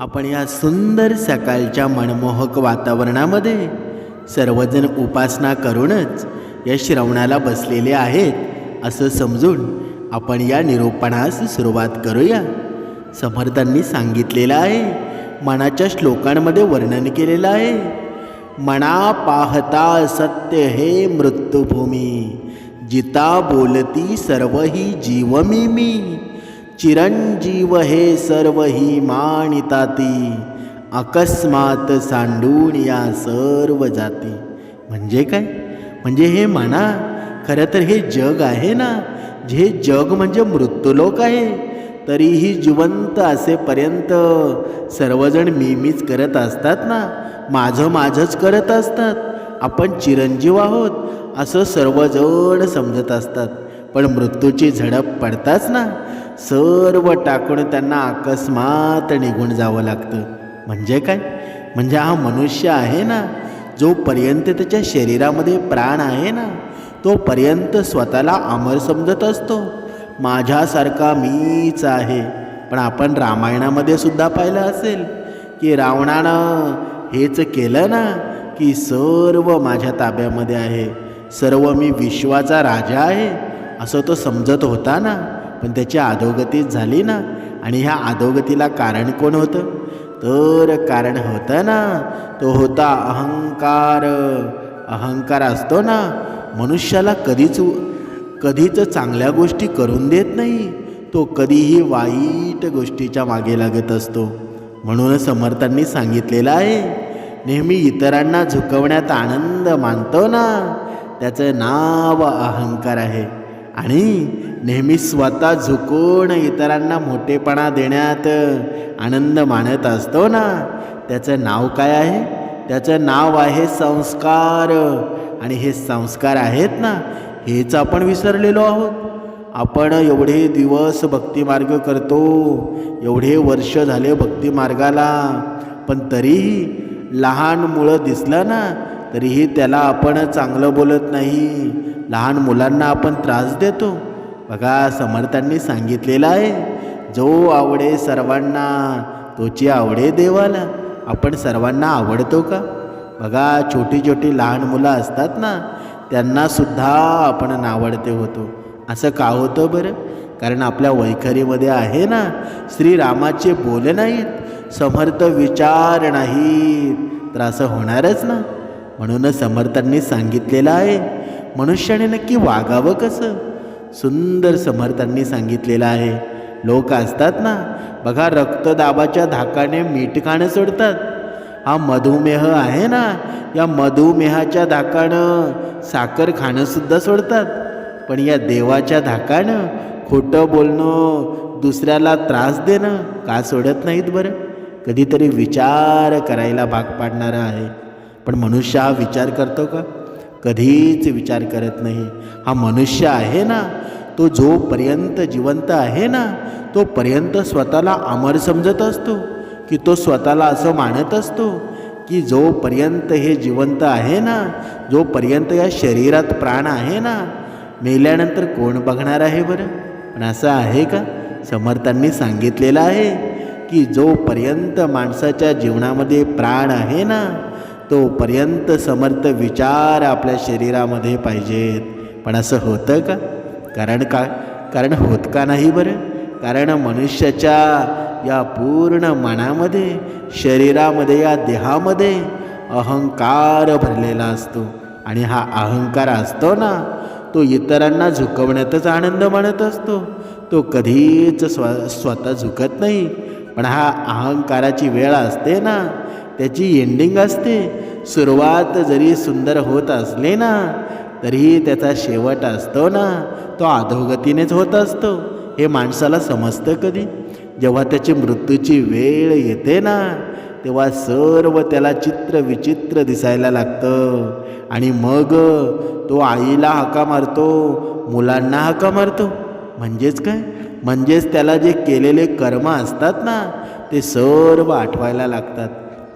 आपण या सुंदर सकाळच्या मनमोहक वातावरणामध्ये सर्वजण उपासना करूनच या श्रवणाला बसलेले आहेत असं समजून आपण या निरूपणास सुरुवात करूया. समर्थांनी सांगितलेलं आहे मनाच्या श्लोकांमध्ये वर्णन केलेलं आहे मना पाहता सत्य हे मृत्यूभूमी जिता बोलती सर्व ही जीवमी मी. चिरंजीव हे सर्व ही मानिताती अकस्मात सांडून या सर्व जाती. म्हणजे काय? म्हणजे हे म्हणा खरं तर हे जग आहे ना? जे जग म्हणजे मृत्यूलोक आहे. तरीही जिवंत असेपर्यंत सर्वजण मी मीच करत असतात ना? माझं माझंच करत असतात. आपण चिरंजीव आहोत असं सर्वजण समजत असतात. पण मृत्यूची झडप पडताच ना? सर्व टाकून त्यांना अकस्मात निघून जावं लागतं. म्हणजे काय? म्हणजे हा मनुष्य आहे ना जोपर्यंत त्याच्या शरीरामध्ये प्राण आहे ना तोपर्यंत स्वतःला अमर समजत असतो. माझ्यासारखा मीच आहे. पण आपण रामायणामध्ये सुद्धा पाहिलं असेल की रावणानं हेच केलं ना की सर्व माझ्या ताब्यामध्ये आहे. सर्व मी विश्वाचा राजा आहे. असं तो समजत होता ना. पण त्याची अधोगती झाली ना आणि ह्या अधोगतीला कारण कोण होतं? तर कारण होतं ना तो होता अहंकार. अहंकार असतो ना मनुष्याला कधीच कधीच चांगल्या गोष्टी करून देत नाही. तो कधीही वाईट गोष्टीच्या मागे लागत असतो. म्हणून समर्थांनी सांगितलेलं आहे नेहमी इतरांना झुकवण्यात आनंद मानतो ना त्याचं नाव अहंकार आहे. आणि नेहमी स्वतः झुकून इतरांना मोठेपणा देण्यात आनंद मानत असतो ना? त्याचं नाव काय आहे? त्याचं नाव आहे संस्कार. आणि हे संस्कार आहेत ना? हेच आपण विसरलेलो आहोत. आपण एवढे दिवस भक्तिमार्ग करतो. एवढे वर्ष झाले भक्तिमार्गाला. पण तरीही लहान मुळं दिसलं ना? तरीही त्याला आपण चांगलं बोलत नाही. लहान मुलांना आपण त्रास देतो. बघा समर्थांनी सांगितलेलं आहे जो आवडे सर्वांना तोची आवडे देवाला. आपण सर्वांना आवडतो का? बघा छोटी छोटी लहान मुलं असतात ना त्यांनासुद्धा आपण नावडते होतो. असं का होतं बरं? कारण आपल्या वैखरीमध्ये आहे ना श्रीरामाचे बोल नाहीत समर्थ विचार नाहीत. तर असं होणारच ना. म्हणूनच समर्थांनी सांगितलेलं आहे. मनुष्याने नक्की वागावं कसं? सुंदर समर्थांनी सांगितलेलं आहे. लोक असतात ना बघा रक्तदाबाच्या धाकाने मीठ खाणं सोडतात. हा मधुमेह आहे ना या मधुमेहाच्या धाकानं साखर खाणंसुद्धा सोडतात. पण या देवाच्या धाकानं खोटं बोलणं दुसऱ्याला त्रास देणं का सोडत नाहीत बरं? कधीतरी विचार करायला भाग पाडणारं आहे. पण मनुष्य हा विचार करतो का? कधीच विचार करत नाही. हा मनुष्य आहे ना तो जोपर्यंत जिवंत आहे ना तोपर्यंत स्वतःला अमर समजत असतो की तो स्वतःला असं मानत असतो की जोपर्यंत हे जिवंत आहे ना जोपर्यंत या शरीरात प्राण आहे ना मेल्यानंतर कोण बघणार आहे बरं? पण असं आहे का? समर्थांनी सांगितलेलं आहे की जोपर्यंत माणसाच्या जीवनामध्ये प्राण आहे ना तोपर्यंत समर्थ विचार आपल्या शरीरामध्ये पाहिजेत. पण असं होतं का? कारण का? कारण होत का नाही बरं? कारण मनुष्याच्या या पूर्ण मनामध्ये शरीरामध्ये या देहामध्ये अहंकार भरलेला असतो. आणि हा अहंकार असतो ना तो इतरांना झुकवण्यातच आनंद मानत असतो. तो कधीच स्व स्वतः झुकत नाही. पण हा अहंकाराची वेळ असते ना त्याची एंडिंग असते. सुरुवात जरी सुंदर होत असले ना तरीही त्याचा शेवट असतो ना तो अधोगतीनेच होत असतो. हे माणसाला समजतं कधी? जेव्हा त्याची मृत्यूची वेळ येते ना तेव्हा सर्व त्याला चित्र विचित्र दिसायला लागतं. आणि मग तो आईला हाका मारतो मुलांना हाका मारतो. म्हणजेच काय? म्हणजेच त्याला जे केलेले कर्म असतात ना ते सर्व आठवायला लागतात.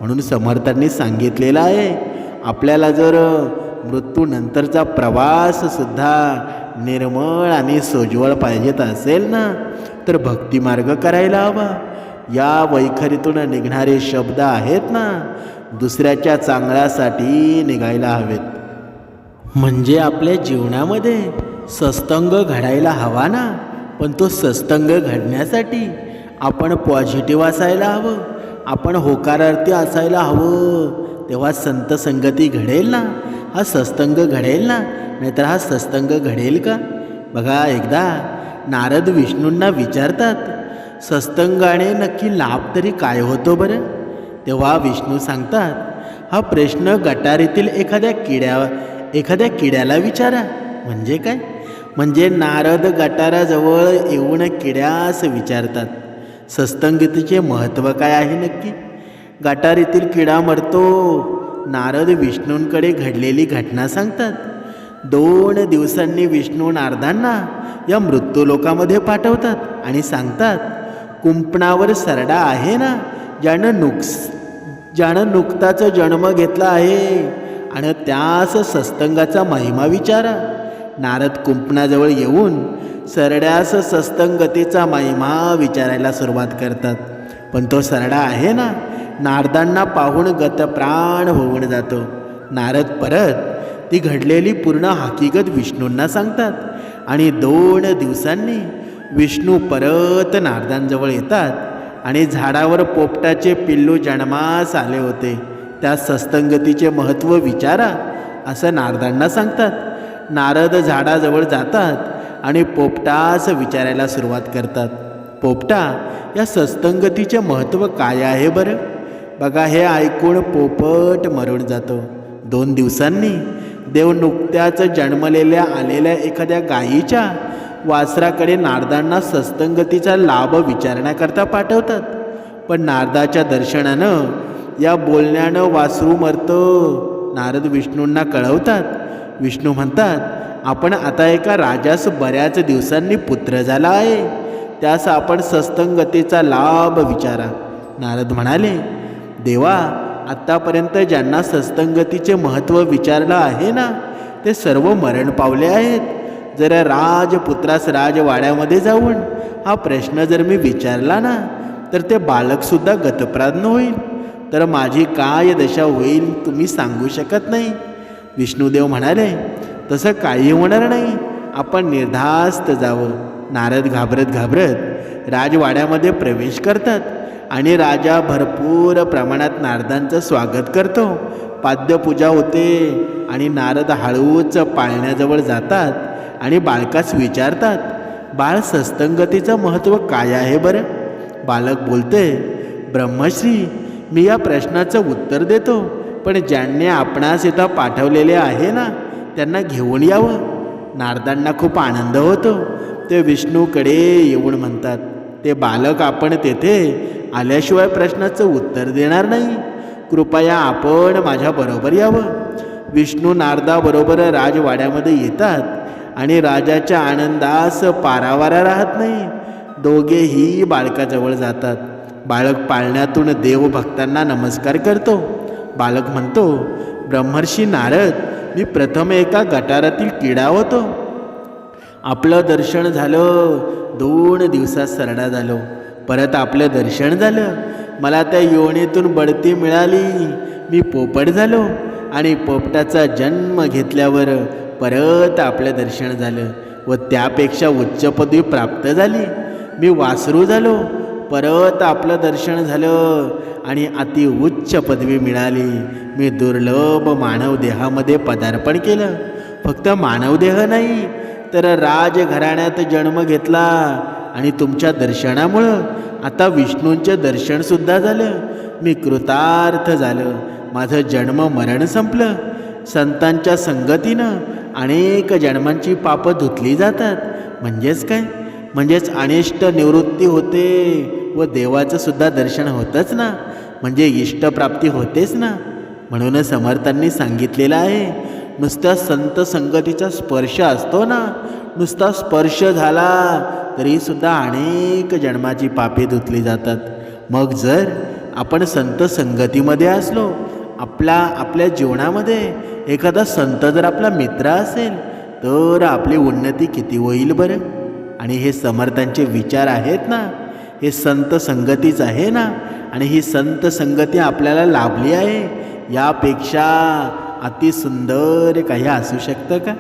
म्हणून समर्थांनी सांगितलेलं आहे. आपल्याला जर मृत्यूनंतरचा प्रवाससुद्धा निर्मळ आणि सोज्वळ पाहिजेत असेल ना तर भक्तिमार्ग करायला हवा. या वैखरीतून निघणारे शब्द आहेत ना दुसऱ्याच्या चांगल्यासाठी निघायला हवेत. म्हणजे आपल्या जीवनामध्ये सस्तंग घडायला हवा ना पण तो सस्तंग घडण्यासाठी आपण पॉझिटिव्ह असायला हवं. आपण होकारार्थी असायला हवं. तेव्हा संत संगती घडेल ना? हा सस्तंग घडेल ना? नाहीतर हा सस्तंग घडेल का? बघा एकदा नारद विष्णूंना विचारतात सस्तंगाने नक्की लाभ तरी काय होतो बरं? तेव्हा विष्णू सांगतात हा प्रश्न गटारीतील एखाद्या किड्या एखाद्या किड्याला विचारा. म्हणजे काय? म्हणजे नारद गटाराजवळ येऊन किड्यास विचारतात. सस्तंगतीचे महत्त्व काय आहे नक्की? गटारीतील किडा मरतो नारद विष्णूंकडे घडलेली घटना सांगतात. दोन दिवसांनी विष्णू नारदांना या मृत्यूलोकामध्ये पाठवतात आणि सांगतात कुंपणावर सरडा आहे ना ज्यानं नुकस ज्यानं नुकताच जन्म घेतला आहे आणि त्यास सस्तंगाचा महिमा विचारा. नारद कुंपणाजवळ येऊन सरड्यास सस्तंगतीचा महिमा विचारायला सुरुवात करतात. पण तो सरडा आहे ना नारदांना पाहून गतप्राण होऊन जातो. नारद परत ती घडलेली पूर्ण हकीकत विष्णूंना सांगतात आणि दोन दिवसांनी विष्णू परत नारदांजवळ येतात आणि झाडावर पोपटाचे पिल्लू जन्मास आले होते. त्या सस्तंगतीचे महत्त्व विचारा असं नारदांना सांगतात. नारद झाडाजवळ जातात आणि पोपटास विचारायला सुरुवात करतात. पोपटा या सस्तंगतीचे महत्त्व काय आहे बरं? बघा हे ऐकून पोपट मरून जातो. दोन दिवसांनी देव नुकत्याच जन्मलेल्या आलेल्या एखाद्या गायीच्या वासराकडे नारदांना सस्तंगतीचा लाभ विचारण्याकरता पाठवतात. पण नारदाच्या दर्शनानं या बोलण्यानं वासरू मरतं. नारद विष्णूंना कळवतात. विष्णू म्हणतात आपण आता एका राजास बऱ्याच दिवसांनी पुत्र झाला आहे. त्यास आपण सस्तंगतेचा लाभ विचारा. नारद म्हणाले देवा आत्तापर्यंत ज्यांना सस्तंगतीचे महत्त्व विचारलं आहे ना ते सर्व मरण पावले आहेत. जर राजपुत्रास राजवाड्यामध्ये जाऊन हा प्रश्न जर मी विचारला ना तर ते बालकसुद्धा गतप्राज्ञ होईल. तर माझी काय दशा होईल तुम्ही सांगू शकत नाही. विष्णुदेव म्हणाले तसं काही होणार नाही. आपण निर्धास्त जावं. नारद घाबरत घाबरत राजवाड्यामध्ये प्रवेश करतात आणि राजा भरपूर प्रमाणात नारदांचं स्वागत करतो. पाद्यपूजा होते आणि नारद हळूच पाळण्याजवळ जातात आणि बाळकास विचारतात बाळ सस्तंगतीचं महत्त्व काय आहे बरं? बालक बोलते ब्रह्मश्री मी या प्रश्नाचं उत्तर देतो. पण ज्यांनी आपणास इथं पाठवलेले आहे ना त्यांना घेऊन यावं. नारदांना खूप आनंद होतो. ते विष्णूकडे येऊन म्हणतात ते बालक आपण तेथे आल्याशिवाय प्रश्नाचं उत्तर देणार नाही. कृपया आपण माझ्याबरोबर यावं. विष्णू नारदाबरोबर राजवाड्यामध्ये येतात आणि राजाच्या आनंदास पारावारा राहत नाही. दोघेही बालकाजवळ जातात. बाळक पाळण्यातून देवभक्तांना नमस्कार करतो. बालक म्हणतो ब्रह्मर्षी नारद मी प्रथम एका गटारातील किडा होतो. आपलं दर्शन झालं दोन दिवसात सरडा झालो परत आपलं दर्शन झालं. मला त्या योनीतून बढती मिळाली. मी पोपट झालो आणि पोपटाचा जन्म घेतल्यावर परत आपलं दर्शन झालं व त्यापेक्षा उच्च पदवी प्राप्त झाली. मी वासरू झालो. परत आपलं दर्शन झालं. आणि अति उच्च पदवी मिळाली. मी दुर्लभ मानव देहामध्ये पदार्पण केलं. फक्त मानव देह नाही तर राजघराण्यात जन्म घेतला आणि तुमच्या दर्शनामुळं आता विष्णूंचं दर्शनसुद्धा झालं. मी कृतार्थ झालं. माझं जन्म मरण संपलं. संतांच्या संगतीनं अनेक जन्मांची पापं धुतली जातात. म्हणजेच काय? म्हणजेच अनिष्ट निवृत्ती होते. व देवाचं सुद्धा दर्शन होतंच ना? म्हणजे इष्टप्राप्ती होतेच ना? म्हणून समर्थांनी सांगितलेलं आहे नुसत्या संत संगतीचा स्पर्श असतो ना? नुसता स्पर्श झाला तरीसुद्धा अनेक जन्माची पापे धुतली जातात. मग जर आपण संत संगतीमध्ये असलो आपला आपल्या जीवनामध्ये एखादा संत जर आपला मित्र असेल तर आपली उन्नती किती होईल बरं? आणि हे समर्थांचे विचार आहेत ना? हे संत संगतीच आहे ना? आणि ही संत संगती आपल्याला लाभली आहे? यापेक्षा अतिसुंदर काही असू शकतं का?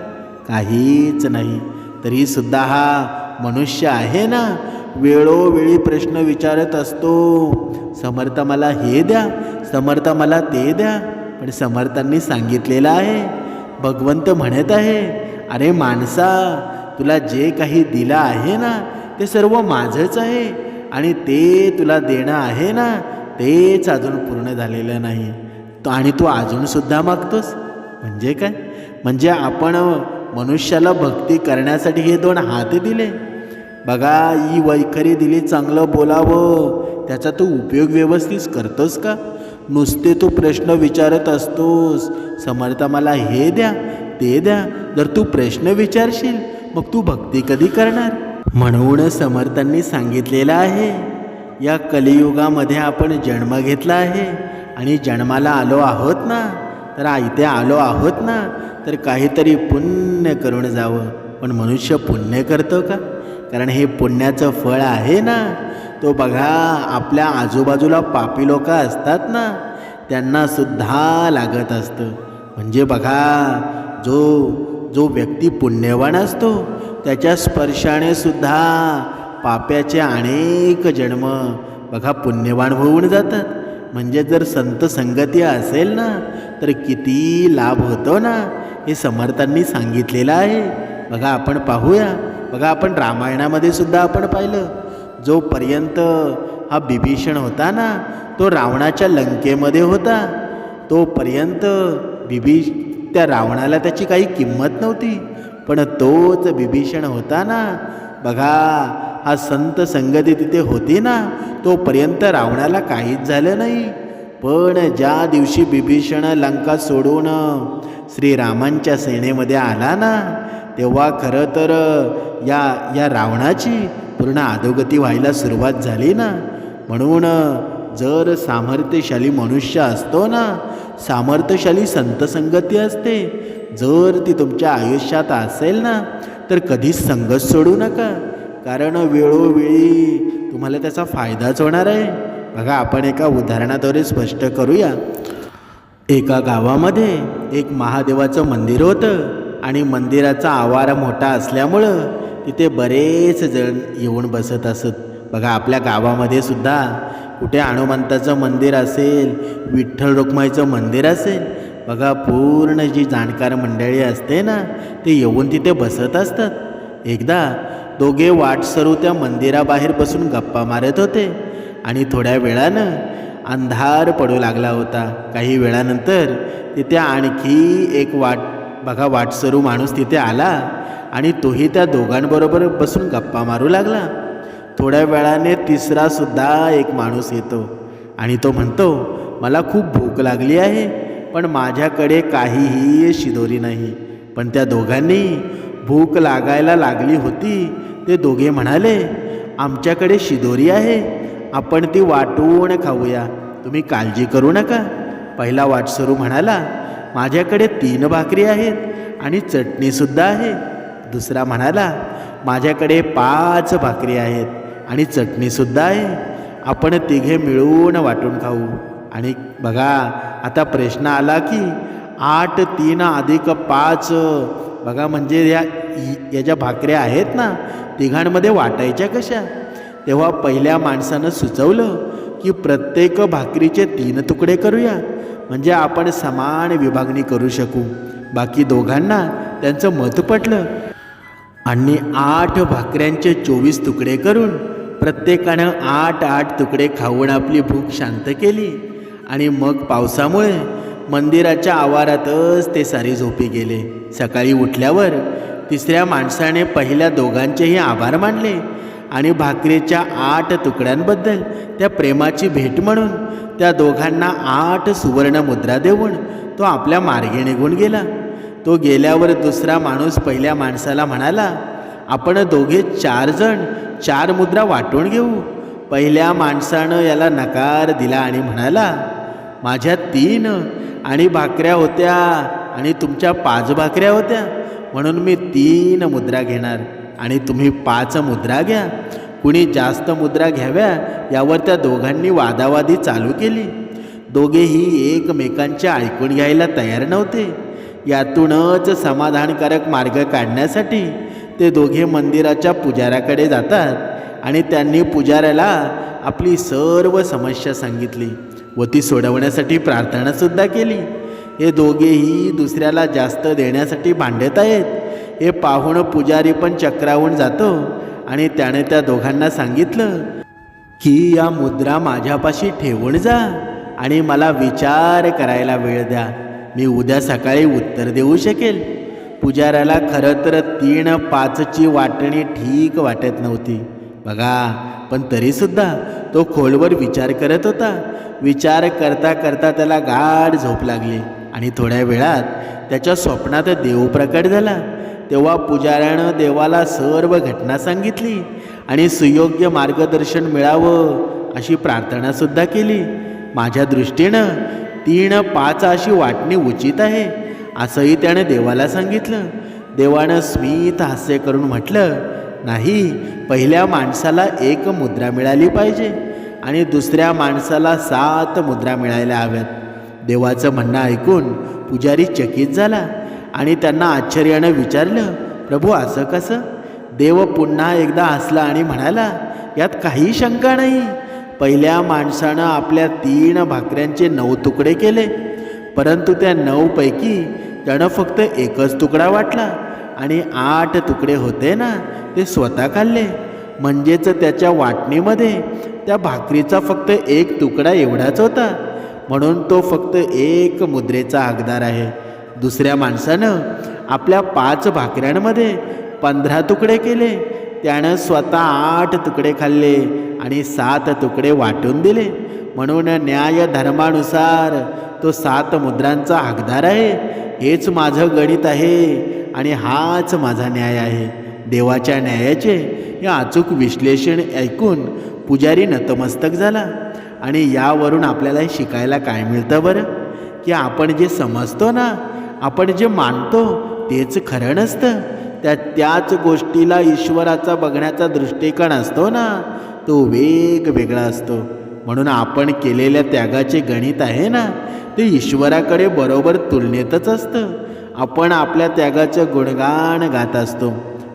काहीच नाही. तरीसुद्धा हा मनुष्य आहे ना? वेळोवेळी प्रश्न विचारत असतो. समर्थ मला हे द्या समर्थ मला ते द्या. पण समर्थांनी सांगितलेलं आहे. भगवंत म्हणत आहे अरे माणसा तुला जे काही दिलं आहे ना ते सर्व माझंच आहे. आणि ते तुला देणं आहे ना तेच अजून पूर्ण झालेलं नाही. तो आणि तू अजूनसुद्धा मागतोस? म्हणजे काय? म्हणजे आपण मनुष्याला भक्ती करण्यासाठी हे दोन हात दिले. बघा ही वैखरी दिली चांगलं बोलावं. त्याचा तू उपयोग व्यवस्थित करतोस का? नुसते तू प्रश्न विचारत असतोस. समर्थ मला हे द्या ते द्या. जर तू प्रश्न विचारशील मग तू भक्ती कधी करणार? म्हणून समर्थांनी सांगितलेलं आहे. या कलियुगामध्ये आपण जन्म घेतला आहे आणि जन्माला आलो आहोत ना? तर इथे आलो आहोत ना? तर काहीतरी पुण्य करून जावं. पण मनुष्य पुण्य करतो का? कारण हे पुण्याचं फळ आहे ना? तो बघा आपल्या आजूबाजूला पापी लोक असतात ना? त्यांना सुद्धा लागत असतं. म्हणजे बघा जो जो व्यक्ती पुण्यवान असतो त्याच्या स्पर्शाने सुद्धा पाप्याचे अनेक जन्म बघा पुण्यवान होऊन जातात. म्हणजे जर संत संगती असेल ना तर किती लाभ होतो ना हे समर्थांनी सांगितलेलं आहे. बघा आपण पाहूया. बघा आपण रामायणामध्ये सुद्धा आपण पाहिलं. जोपर्यंत हा बिभीषण होता ना तो रावणाच्या लंकेमध्ये होता. तोपर्यंत बिभी त्या रावणाला त्याची काही किंमत नव्हती. पण तोच विभीषण होता ना. बघा हा संत संगती तिथे होती ना तोपर्यंत रावणाला काहीच झालं नाही. पण ज्या दिवशी बिभीषण लंका सोडून श्रीरामांच्या सेनेमध्ये आला ना तेव्हा खरं तर या या रावणाची पूर्ण अधोगती व्हायला सुरुवात झाली ना. म्हणून जर सामर्थ्यशाली मनुष्य असतो ना सामर्थ्यशाली संत संगती असते जर ती तुमच्या आयुष्यात असेल ना तर कधीच संगत सोडू नका. कारण वेळोवेळी तुम्हाला त्याचा फायदाच होणार आहे. बघा आपण एका उदाहरणाद्वारे स्पष्ट करूया. एका गावामध्ये एक महादेवाचं मंदिर होतं आणि मंदिराचा आवार मोठा असल्यामुळं तिथे बरेच जण येऊन बसत असत. बघा आपल्या गावामध्ये सुद्धा कुठे हनुमंताचं मंदिर असेल विठ्ठल रुक्माईचं मंदिर असेल बघा पूर्ण जी जाणकार मंडळी असते ना ते येऊन तिथे बसत असतात. एकदा दोघे वाटसरू त्या मंदिराबाहेर बसून गप्पा मारत होते आणि थोड्या वेळानं अंधार पडू लागला होता. काही वेळानंतर तिथे आणखी एक वाट बघा वाटसरू माणूस तिथे आला आणि तोही त्या दोघांबरोबर बसून गप्पा मारू लागला. थोड्या वेळाने तिसरासुद्धा एक माणूस येतो आणि तो म्हणतो मला खूप भूक लागली आहे. पण माझ्याकडे काहीही शिदोरी नाही. पण त्या दोघांनी भूक लागायला लागली होती. ते दोघे म्हणाले आमच्याकडे शिदोरी आहे. आपण ती वाटून खाऊया. तुम्ही काळजी करू नका. पहिला वाटसरू म्हणाला माझ्याकडे तीन भाकरी आहेत आणि चटणीसुद्धा आहे. दुसरा म्हणाला माझ्याकडे पाच भाकरी आहेत आणि चटणीसुद्धा आहे. आपण तिघे मिळून वाटून खाऊ. आणि बघा आता प्रश्न आला की आठ तीन अधिक पाच बघा म्हणजे या या ज्या भाकऱ्या आहेत ना तिघांमध्ये वाटायच्या कशा? तेव्हा पहिल्या माणसानं सुचवलं की प्रत्येक भाकरीचे तीन तुकडे करूया. म्हणजे आपण समान विभागणी करू शकू. बाकी दोघांना त्यांचं मत पटलं. आणि आठ भाकऱ्यांचे चोवीस तुकडे करून प्रत्येकानं आठ आठ तुकडे खाऊन आपली भूक शांत केली. आणि मग पावसामुळे मंदिराच्या आवारातच ते सारे झोपी गेले. सकाळी उठल्यावर तिसऱ्या माणसाने पहिल्या दोघांचेही आभार मानले आणि भाकरीच्या आठ तुकड्यांबद्दल त्या प्रेमाची भेट म्हणून त्या दोघांना आठ सुवर्ण मुद्रा देऊन तो आपल्या मार्गे निघून गेला. तो गेल्यावर दुसरा माणूस पहिल्या माणसाला म्हणाला आपण दोघे चार जण चार मुद्रा वाटून घेऊ. पहिल्या माणसानं याला नकार दिला आणि म्हणाला माझ्या तीन आणि भाकऱ्या होत्या आणि तुमच्या पाच भाकऱ्या होत्या. म्हणून मी तीन मुद्रा घेणार आणि तुम्ही पाच मुद्रा घ्या. कुणी जास्त मुद्रा घ्याव्या यावर त्या दोघांनी वादावादी चालू केली. दोघेही एकमेकांचे ऐकून घ्यायला तयार नव्हते. यातूनच समाधानकारक मार्ग काढण्यासाठी ते दोघे मंदिराच्या पुजाऱ्याकडे जातात आणि त्यांनी पुजाऱ्याला आपली सर्व समस्या सांगितली. व ती सोडवण्यासाठी प्रार्थनासुद्धा केली. हे दोघेही दुसऱ्याला जास्त देण्यासाठी भांडत आहेत. हे पाहून पुजारी पण चक्रावून जातो आणि त्याने त्या दोघांना सांगितलं की या मुद्रा माझ्यापाशी ठेवून जा आणि मला विचार करायला वेळ द्या. मी उद्या सकाळी उत्तर देऊ शकेल. पुजाऱ्याला खरं तर तीन पाचची वाटणी ठीक वाटत नव्हती. बघा पण तरीसुद्धा तो खोलवर विचार करत होता. विचार करता करता त्याला गाढ झोप लागली आणि थोड्या वेळात त्याच्या स्वप्नात देव प्रकट झाला. तेव्हा पुजाऱ्यानं देवाला सर्व घटना सांगितली आणि सुयोग्य मार्गदर्शन मिळावं अशी प्रार्थनासुद्धा केली. माझ्या दृष्टीनं तीन पाच अशी वाटणी उचित आहे असंही त्याने देवाला सांगितलं. देवानं स्मित हास्य करून म्हटलं नाही पहिल्या माणसाला एक मुद्रा मिळाली पाहिजे आणि दुसऱ्या माणसाला सात मुद्रा मिळायला हव्यात. देवाचं म्हणणं ऐकून पुजारी चकित झाला आणि त्यांना आश्चर्यानं विचारलं प्रभू असं कसं? देव पुन्हा एकदा हसला आणि म्हणाला यात काही शंका नाही. पहिल्या माणसानं आपल्या तीन भाकऱ्यांचे नऊ तुकडे केले परंतु त्या नऊपैकी त्यानं फक्त एकच तुकडा वाटला. आणि आठ तुकडे होते ना ते स्वतः खाल्ले. म्हणजेच त्याच्या वाटणीमध्ये त्या भाकरीचा फक्त एक तुकडा एवढाच होता. म्हणून तो फक्त एक मुद्रेचा हकदार आहे. दुसऱ्या माणसानं आपल्या पाच भाकऱ्यांमध्ये पंधरा तुकडे केले. त्यानं स्वतः आठ तुकडे खाल्ले आणि सात तुकडे वाटून दिले. म्हणून न्याय धर्मानुसार तो सात मुद्रांचा हकदार आहे. हेच माझं गणित आहे आणि हाच माझा न्याय आहे. देवाच्या न्यायाचे हे अचूक विश्लेषण ऐकून पुजारी नतमस्तक झाला आणि यावरून आपल्याला हे शिकायला काय मिळतं बरं? की आपण जे समजतो ना आपण जे मानतो तेच खरं नसतं. त्या त्याच गोष्टीला ईश्वराचा बघण्याचा दृष्टिकोन असतो ना तो वेगवेगळा असतो. म्हणून आपण केलेल्या त्यागाचे गणित आहे ना? ते ईश्वराकडे बरोबर तुलनेतच असतं. आपण आपल्या त्यागाचं गुणगान गात असतो.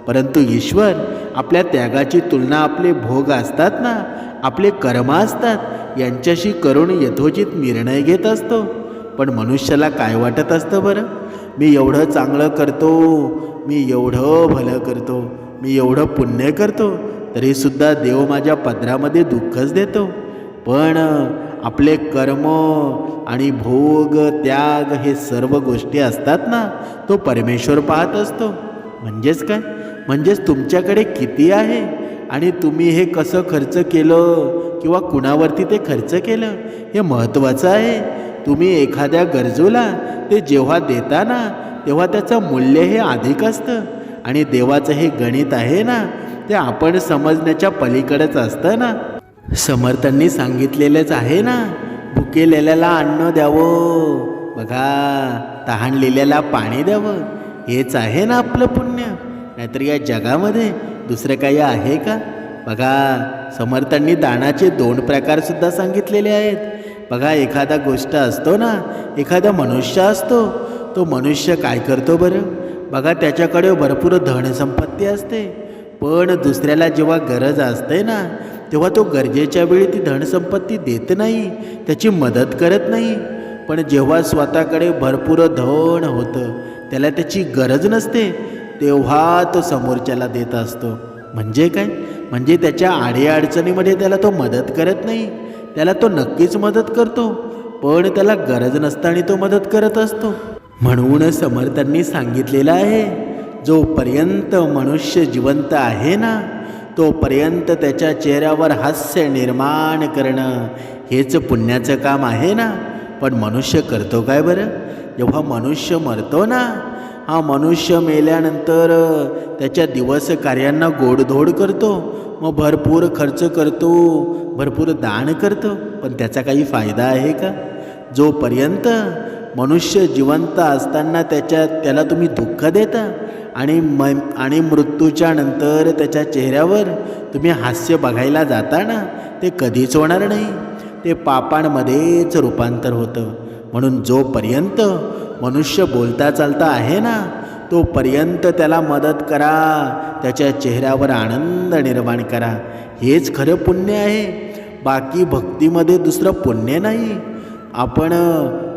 परंतु ईश्वर आपल्या त्यागाची तुलना आपले भोग असतात ना? आपले कर्म असतात. यांच्याशी करून यथोचित निर्णय घेत असतो. पण मनुष्याला काय वाटत असतं बरं? मी एवढं चांगलं करतो मी एवढं भलं करतो मी एवढं पुण्य करतो तरीसुद्धा देव माझ्या पदरामध्ये दुःखच देतो. पण आपले कर्म आणि भोग त्याग हे सर्व गोष्टी असतात ना तो परमेश्वर पाहत असतो. म्हणजेच काय? म्हणजेच तुमच्याकडे किती आहे? आणि तुम्ही हे कसं खर्च केलं किंवा कुणावरती ते खर्च केलं हे महत्त्वाचं आहे. तुम्ही एखाद्या गरजूला ते जेव्हा देता ना तेव्हा त्याचं मूल्य हे अधिक असतं. आणि देवाचं हे गणित आहे ना ते आपण समजण्याच्या पलीकडेच असतं ना. समर्थांनी सांगितलेलंच आहे ना? भुकेलेल्याला अन्न द्यावं. बघा तहानलेल्याला पाणी द्यावं. हेच आहे ना आपलं पुण्य. नाहीतर या जगामध्ये दुसरं काही आहे का? बघा समर्थांनी दानाचे दोन प्रकारसुद्धा सांगितलेले आहेत. बघा एखादा गोष्ट असतो ना एखादा मनुष्य असतो. तो मनुष्य काय करतो बरं? बघा त्याच्याकडे भरपूर धनसंपत्ती असते. पण दुसऱ्याला जेव्हा गरज असते ना तेव्हा तो गरजेच्या वेळी ती धनसंपत्ती देत नाही त्याची मदत करत नाही. पण जेव्हा स्वतःकडे भरपूर धन होतं त्याला त्याची गरज नसते तेव्हा तो समोरच्याला देत असतो. म्हणजे काय? म्हणजे त्याच्या आडीअडचणीमध्ये त्याला तो मदत करत नाही. त्याला तो नक्कीच मदत करतो पण त्याला गरज नसताना तो मदत करत असतो. म्हणून समर्थांनी सांगितलेलं आहे जोपर्यंत मनुष्य जिवंत आहे ना तोपर्यंत त्याच्या चेहऱ्यावर हास्य निर्माण करणं हेच पुण्याचं काम आहे ना. पण मनुष्य करतो काय बरं? जेव्हा मनुष्य मरतो ना हा मनुष्य मेल्यानंतर त्याच्या दिवस कार्यांना गोडधोड करतो. मग भरपूर खर्च करतो भरपूर दान करतो. पण त्याचा काही फायदा आहे का? जोपर्यंत मनुष्य जिवंत असताना त्याच्या त्याला तुम्ही दुःख देता आणि म आणि मृत्यूच्या नंतर त्याच्या चेहऱ्यावर तुम्ही हास्य बघायला जाता ना ते कधीच होणार नाही. ते पापांमध्येच रूपांतर होतं. म्हणून जोपर्यंत मनुष्य बोलता चालता आहे ना तोपर्यंत त्याला मदत करा. त्याच्या चेहऱ्यावर आनंद निर्माण करा. हेच खरं पुण्य आहे. बाकी भक्तीमध्ये दुसरं पुण्य नाही. आपण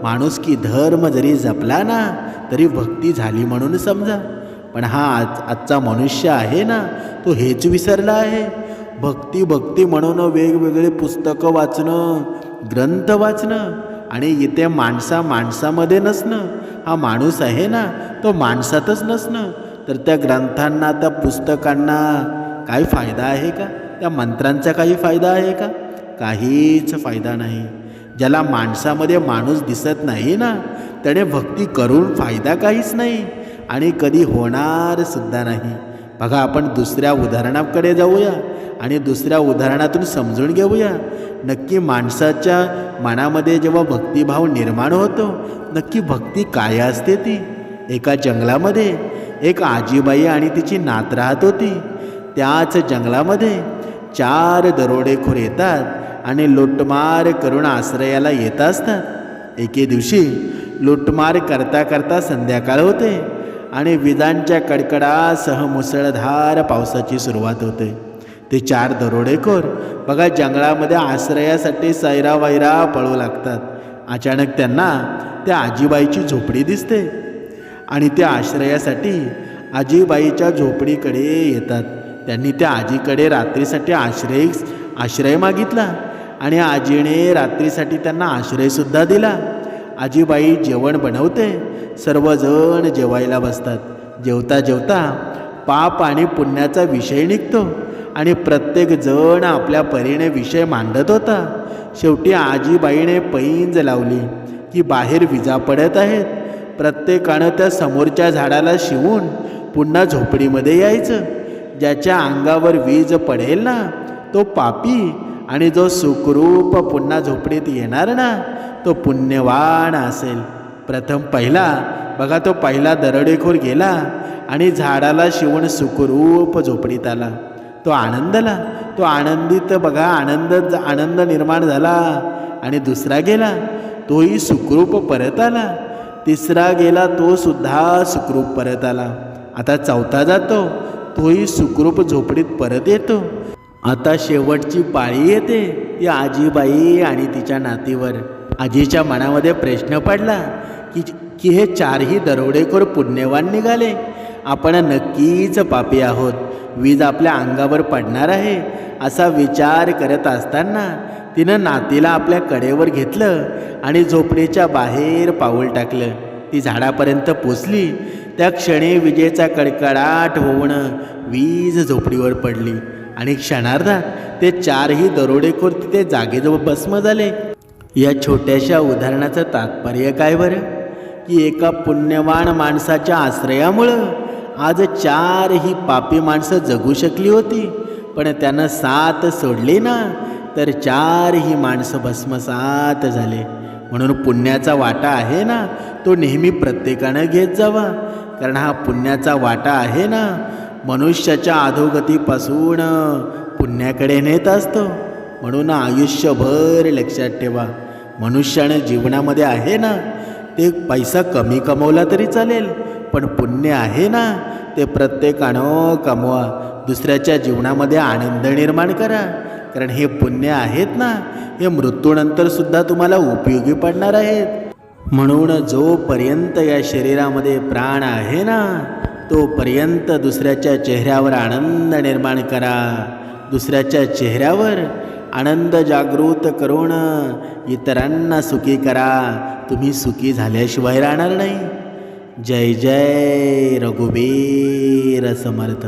माणूस की धर्म जरी जपला ना तरी भक्ती झाली म्हणून समजा. पण हा आज आजचा मनुष्य आहे ना तो हेच विसरला आहे. भक्ती भक्ती म्हणून वेगवेगळे पुस्तकं वाचणं ग्रंथ वाचणं आणि इथे माणसा माणसामध्ये नसणं. हा माणूस आहे ना तो माणसातच नसणं. तर त्या ग्रंथांना त्या पुस्तकांना काही फायदा आहे का? त्या मंत्रांचा काही फायदा आहे का? काहीच फायदा नाही. ज्याला माणसामध्ये माणूस दिसत नाही ना त्याने भक्ती करून फायदा काहीच नाही. आणि कधी होणार सुद्धा नाही. बघा आपण दुसऱ्या उदाहरणाकडे जाऊया आणि दुसऱ्या उदाहरणातून समजून घेऊया. नक्की माणसाच्या मनामध्ये जेव्हा भक्तिभाव निर्माण होतो नक्की भक्ती काय असते ती? एका जंगलामध्ये एक आजीबाई आणि तिची नात राहत होती. त्याच जंगलामध्ये चार दरोडेखोर येतात आणि लुटमार करून आश्रयाला येत असतात. एके दिवशी लुटमार करता करता संध्याकाळ होते. आणि विजांच्या कडकडासह मुसळधार पावसाची सुरुवात होते. ते चार दरोडेखोर बघा जंगलामध्ये आश्रयासाठी सैरा वैरा पळू लागतात. अचानक त्यांना त्या आजीबाईची झोपडी दिसते. आणि त्या आश्रयासाठी आजीबाईच्या झोपडीकडे येतात. त्यांनी त्या आजीकडे रात्रीसाठी आश्रय आश्रय मागितला. आणि आजीने रात्रीसाठी त्यांना आश्रयसुद्धा दिला. आजीबाई जेवण बनवते. सर्वजण जेवायला बसतात. जेवता जेवता पाप आणि पुण्याचा विषय निघतो आणि प्रत्येकजण आपल्या परीने विषय मांडत होता. शेवटी आजीबाईने पैंज लावली की बाहेर विजा पडत आहेत. प्रत्येकानं त्या समोरच्या झाडाला शिवून पुन्हा झोपडीमध्ये यायचं. ज्याच्या अंगावर वीज पडेल ना तो पापी आणि जो सुखरूप पुन्हा झोपडीत येणार ना तो पुण्यवान असेल. प्रथम पहिला बघा तो पहिला दरडेखोर गेला आणि झाडाला शिवण सुखरूप झोपडीत आला. तो आनंदला तो आनंदित बघा आनंद आनंद निर्माण झाला आणि दुसरा गेला तोही सुखरूप परत आला. तिसरा गेला तो सुद्धा सुखरूप परत आला. आता चौथा जातो तोही सुखरूप झोपडीत परत येतो. आता शेवटची पाळी येते ती आजीबाई आणि तिच्या नातीवर. आजीच्या मनामध्ये प्रश्न पडला की की हे चारही दरोडेखोर पुण्यवान निघाले. आपण नक्कीच पापी आहोत. वीज आपल्या अंगावर पडणार आहे असा विचार करत असताना तिनं नातीला आपल्या कडेवर घेतलं आणि झोपडीच्या बाहेर पाऊल टाकलं. ती झाडापर्यंत पोचली. त्या क्षणी विजेचा कडकडाट होऊन वीज झोपडीवर पडली. आणि क्षणार्धात ते चारही दरोडेखोर तिथे जागेजवळ भस्म झाले. या छोट्याशा उदाहरणाचं तात्पर्य काय बरं? की एका पुण्यवान माणसाच्या आश्रयामुळं आज चार ही पापी माणसं जगू शकली होती पण त्यानं साथ सोडली ना तर चार ही माणसं भस्मसात झाले. म्हणून पुण्याचा वाटा आहे ना तो नेहमी प्रत्येकानं घेत जावा. कारण हा पुण्याचा वाटा आहे ना मनुष्याच्या अधोगतीपासून पुण्याकडे नेत असतो. म्हणून आयुष्यभर लक्षात ठेवा. मनुष्यानं जीवनामध्ये आहे ना ते पैसा कमी कमवला तरी चालेल पण पुण्य आहे ना ते प्रत्येकानं कमवा. दुसऱ्याच्या जीवनामध्ये आनंद निर्माण करा. कारण हे पुण्य आहेत ना हे मृत्यूनंतरसुद्धा तुम्हाला उपयोगी पडणार आहेत. म्हणून जोपर्यंत या शरीरामध्ये प्राण आहे ना तोपर्यंत दुसऱ्याच्या चेहऱ्यावर आनंद निर्माण करा. दुसऱ्याच्या चेहऱ्यावर आनंद जागृत करून इतरांना सुखी करा. तुम्ही सुखी झाल्याशिवाय राहणार नाही. जय जय रघुबीर समर्थ.